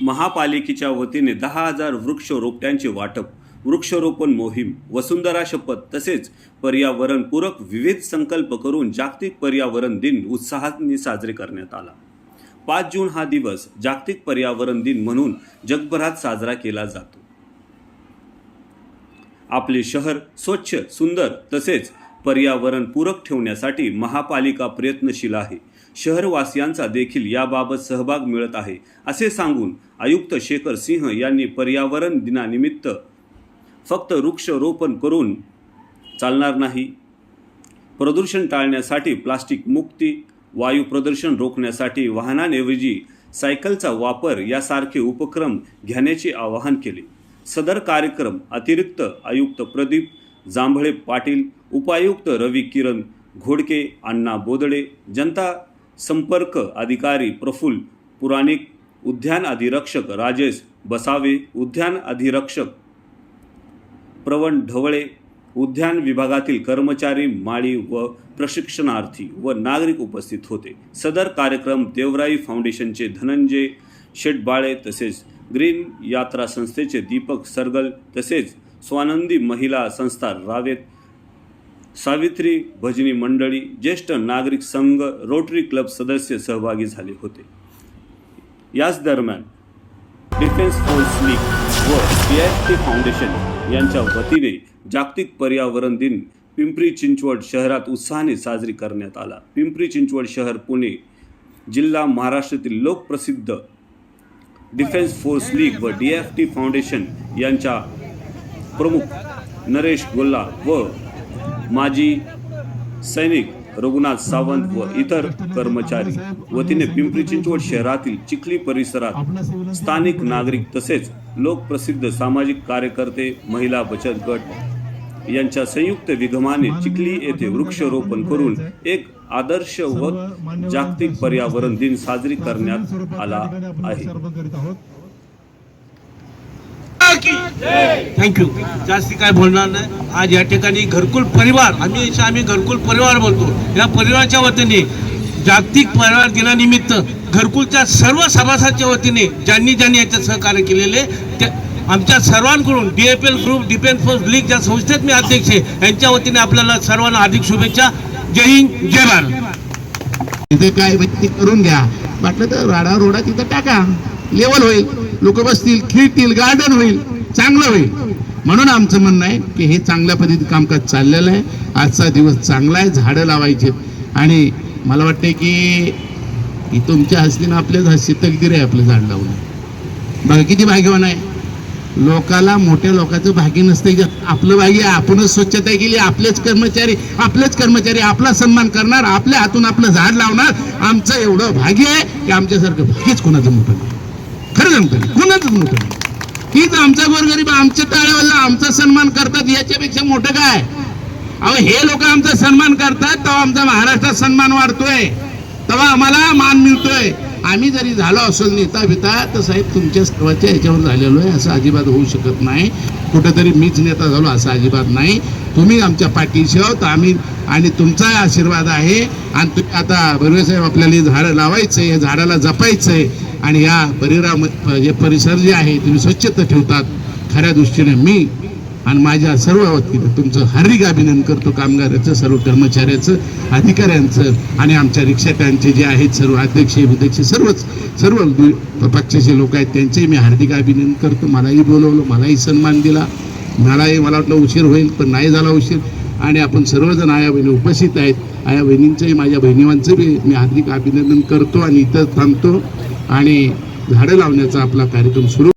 महापालिकेच्या वतीने दहा हजार वृक्ष रोपट्यांचे वाटप वृक्षरोपण मोहीम वसुंधरा शपथ तसेच पर्यावरणपूरक विविध संकल्प करून जागतिक पर्यावरण दिन उत्साहाने साजरे करण्यात आला. पाच जून हा दिवस जागतिक पर्यावरण दिन म्हणून जगभरात साजरा केला जातो. आपले शहर स्वच्छ सुंदर तसेच पर्यावरणपूरक ठेवण्यासाठी महापालिका प्रयत्नशील आहे. शहरवासियांचा देखील याबाबत सहभाग मिळत आहे असे सांगून आयुक्त शेखर सिंह यांनी पर्यावरण दिनानिमित्त फक्त वृक्षरोपण करून चालणार नाही. प्रदूषण टाळण्यासाठी प्लास्टिक मुक्ती वायू प्रदूषण रोखण्यासाठी वाहनांऐवजी सायकलचा वापर यासारखे उपक्रम घेण्याचे आवाहन केले. सदर कार्यक्रम अतिरिक्त आयुक्त प्रदीप जांभळे पाटील उपायुक्त रवी किरण घोडके अण्णा बोदडे जनता संपर्क अधिकारी प्रफुल्ल पुराणिक उद्यान अधिरक्षक राजेश बसावे उद्यान अधिरक्षक प्रवण ढवळे उद्यान विभागातील कर्मचारी माळी व प्रशिक्षणार्थी व नागरिक उपस्थित होते. सदर कार्यक्रम देवराई फाउंडेशनचे धनंजय शेटबाळे तसेच ग्रीन यात्रा संस्थेचे दीपक सरगल तसेच स्वानंदी महिला संस्था रावेत सावित्री भजनी मंडळी ज्येष्ठ नागरिक संघ रोटरी क्लब सदस्य सहभागी झाले होते. याच दरम्यान डिफेन्स फोर्स लीग व सी एफ टी फाउंडेशन यांच्या वतीने जागतिक पर्यावरण दिन पिंपरी चिंचवड शहरात उत्साहाने साजरी करण्यात आला. पिंपरी चिंचवड शहर पुणे जिल्हा महाराष्ट्रातील लोकप्रसिद्ध डिफेन्स फोर्स लीग व डी एफ टी फाउंडेशन यांच्या प्रमुख नरेश गोल्ला व माजी सैनिक रघुनाथ सावंत व इतर कर्मचारी वतीने पिंपरी चिंचवड शहरातील चिखली परिसरात स्थानिक नागरिक तसेच लोकप्रसिद्ध सामाजिक कार्यकर्ते महिला बचत गट यांच्या संयुक्त विगमाने चिखली येथे वृक्षारोपण करून एक आदर्श व जागतिक पर्यावरण दिन साजरी करण्यात आला आहे. थँक्यू जास्ती काय बोलणार नाही. आज या ठिकाणी घरकुल परिवार आम्ही आम्ही घरकुल परिवार बोलतो. या परिवाराच्या वतीने जागतिक परिवार दिनानिमित्त घरकुलच्या सर्व सभासदच्या वतीने ज्यांनी ज्यांनी याच्यात सहकार्य केलेले त्या आमच्या सर्वांकडून D F L group defence force league ज्या संस्थेत मी अध्यक्ष आहे यांच्या वतीने आपल्याला सर्वांना अधिक शुभेच्छा. जय हिंद जय भारत. तिथे काय व्यक्ती करून घ्या. वाटलं तर राडा रोडा तिथं टाका. लेवल होईल. लोक बसतील खेळतील गार्डन होईल चांगलं होईल. म्हणून आमचं म्हणणं आहे की हे चांगल्या पद्धतीत कामकाज चाललेलं आहे. आजचा दिवस चांगला आहे झाडं लावायचे. आणि मला वाटते की ही तुमच्या हस्तीनं आपल्याच हस्ती तकदीर आहे आपलं झाड लावून. बघा किती भाग्यवान आहे. लोकाला मोठ्या लोकांचं भाग्य नसतं की आपलं भाग्य आपणच स्वच्छता केली आपलेच कर्मचारी आपलेच कर्मचारी आपला सन्मान करणार आपल्या हातून आपलं झाड लावणार. आमचं एवढं भाग्य आहे की आमच्यासारखं भाग्यच कोणाचं मोठं नाही खरं कुणाच मी, हीच आमचा गोरगरीब आमच्या ताळेवाला आमचा सन्मान करतात याच्यापेक्षा मोठं काय? अहो हे लोक आमचा सन्मान करतात तेव्हा आमचा महाराष्ट्रात सन्मान वाढतोय. तेव्हा आम्हाला मान मिळतोय. आम्ही जरी झालो असेल नेता बिता तर साहेब तुमच्या सर्वांच्या याच्यावर झालेलो आहे असं अजिबात होऊ शकत नाही. कुठेतरी मीच नेता झालो असं अजिबात नाही. तुम्ही आमच्या पाठीशी आहोत आम्ही आणि तुमचाही आशीर्वाद आहे. आणि तुम्ही आता बर्वेसाहेब आपल्याला हे झाडं लावायचं आहे झाडाला जपायचं आहे आणि या परिराम हे परिसर जे आहे तुम्ही स्वच्छता ठेवतात. खऱ्या दृष्टीने मी आणि माझ्या सर्व वतीनं तुमचं हार्दिक अभिनंदन करतो. कामगाराचं सर्व कर्मचाऱ्याचं अधिकाऱ्यांचं आणि आमच्या रिक्षाकांचे जे आहेत सर्व अध्यक्ष उध्यक्ष सर्वच सर्व दु- पक्षाचे लोक आहेत त्यांचेही मी हार्दिक अभिनंदन करतो. मलाही बोलवलं मलाही सन्मान दिला. मलाही मला वाटलं उशीर होईल पण नाही झाला उशीर. आणि आपण सर्वजण आया बहिणी उपस्थित आहेत. आया बहिणींचंही माझ्या बहिणीवांचं बी मी हार्दिक अभिनंदन करतो आणि इथं थांबतो. आणि झाडं लावण्याचा आपला कार्यक्रम सुरू